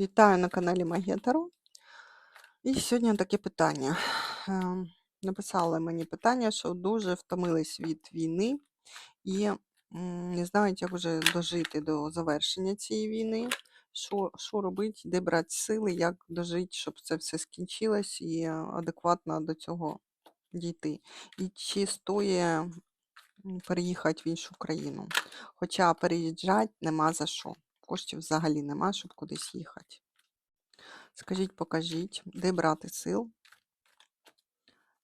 Вітаю на каналі Магія. І сьогодні таке питання. Написали мені питання, що дуже втомились від війни і не знають, як вже дожити до завершення цієї війни. Що, що робити, де брати сили, як дожити, щоб це все скінчилось і адекватно до цього дійти. І чи стоїть переїхати в іншу країну. Хоча переїжджати нема за що. Коштів взагалі нема, щоб кудись їхати. Скажіть, покажіть, де брати сил,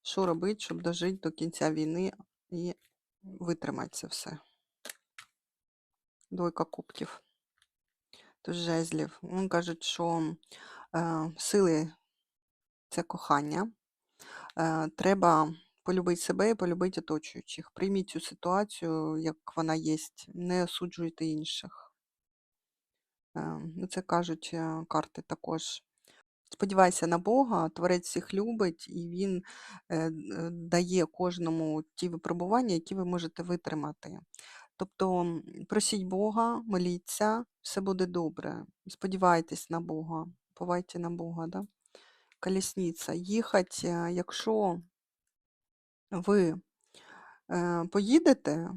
що робити, щоб дожити до кінця війни і витримати це все. Двойка кубків. Тут жезлів. Вони кажуть, що е, сили це кохання. Е, треба полюбити себе і полюбити оточуючих. Прийміть цю ситуацію, як вона є, не осуджуйте інших. Е, ну, це кажуть е, карти також. Сподівайся на Бога, Творець всіх любить, і Він е, дає кожному ті випробування, які ви можете витримати. Тобто просіть Бога, моліться, все буде добре. Сподівайтесь на Бога, повайте на Бога. Да? Колісниця. Їхати, е, якщо ви поїдете,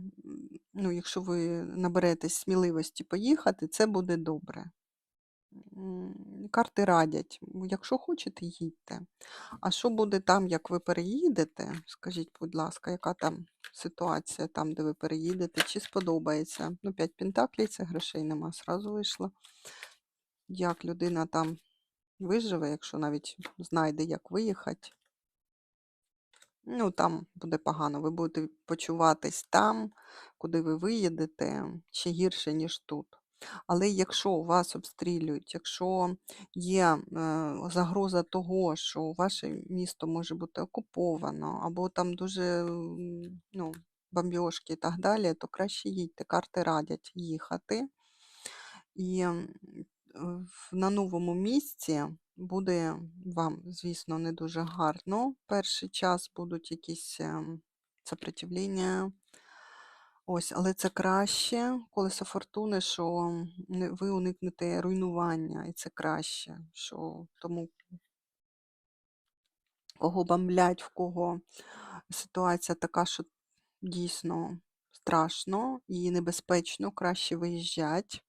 ну, якщо ви наберетесь сміливості поїхати, це буде добре. Карти радять, якщо хочете, їдьте. А що буде там, як ви переїдете? Скажіть, будь ласка, яка там ситуація там, де ви переїдете, чи сподобається? Ну, 5 пентаклей, це грошей нема, сразу вийшло. Як людина там виживе, якщо навіть знайде, як виїхати. Ну, там буде погано. Ви будете почуватись там, куди ви виїдете, ще гірше, ніж тут. Але якщо вас обстрілюють, якщо є е, загроза того, що ваше місто може бути окуповано, або там дуже ну, бомбьошки і так далі, то краще їдьте. Карти радять їхати. І на новому місці буде вам, звісно, не дуже гарно. Перший час будуть якісь ем, сопротивлення. Ось, але це краще, колесо фортуни, що ви уникнете руйнування, і це краще. Що тому кого бомблять, в кого ситуація така, що дійсно страшно і небезпечно, краще виїжджати.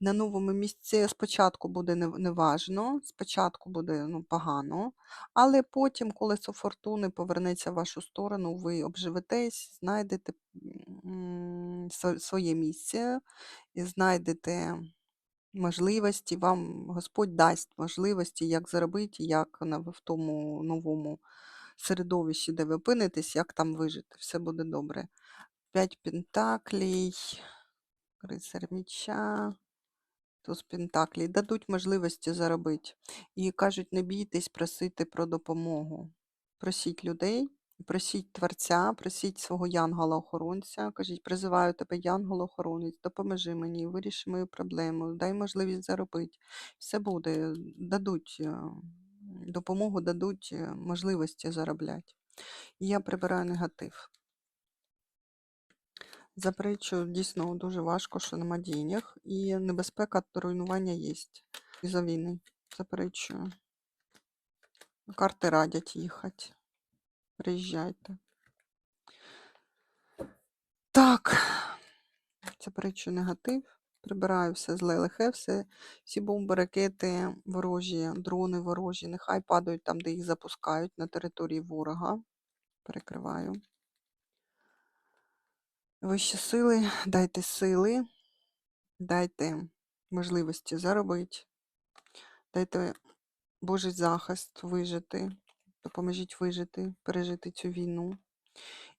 На новому місці спочатку буде неважно, спочатку буде ну, погано, але потім колесо фортуни повернеться в вашу сторону, ви обживетесь, знайдете своє місце і знайдете можливості, вам Господь дасть можливості, як заробити, як в тому новому середовищі, де ви опинитесь, як там вижити. Все буде добре. П'ять пентаклей, рицар міча. Туз Пентаклей дадуть можливості заробити. І кажуть, не бійтесь просити про допомогу. Просіть людей, просіть Творця, просіть свого янгола-охоронця. Кажіть, призиваю тебе, янгол-охоронець, допоможи мені, виріши мою проблему, дай можливість заробити. Все буде, дадуть е, допомогу, дадуть е, можливості заробляти. І я прибираю негатив. Заперечую, дійсно дуже важко, що нема денег, і небезпека руйнування є із-за війни. Заперечую. Карти радять їхати. Приїжджайте. Так, заперечую негатив. Прибираю все зле лихе, все, всі бомби, ракети ворожі, дрони ворожі, нехай падають там, де їх запускають, на території ворога. Перекриваю. Вищі сили, дайте сили, дайте можливості заробити, дайте Божий захист вижити, допоможіть вижити, пережити цю війну.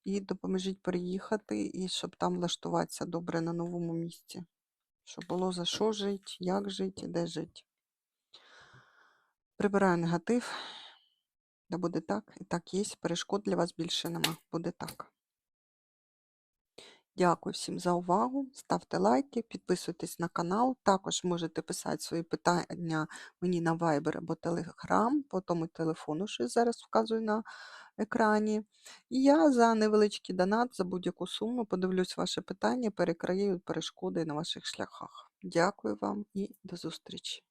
І допоможіть переїхати, і щоб там влаштуватися добре на новому місці. Щоб було за що жити, як жити де жити. Прибираю негатив. Да буде так. І так є. Перешкод для вас більше нема. Буде так. Дякую всім за увагу. Ставте лайки, підписуйтесь на канал. Також можете писати свої питання мені на Viber або Telegram, по тому телефону, що я зараз вказую на екрані. І я за невеличкий донат, за будь-яку суму подивлюсь ваше питання, перекрию перешкоди на ваших шляхах. Дякую вам і до зустрічі!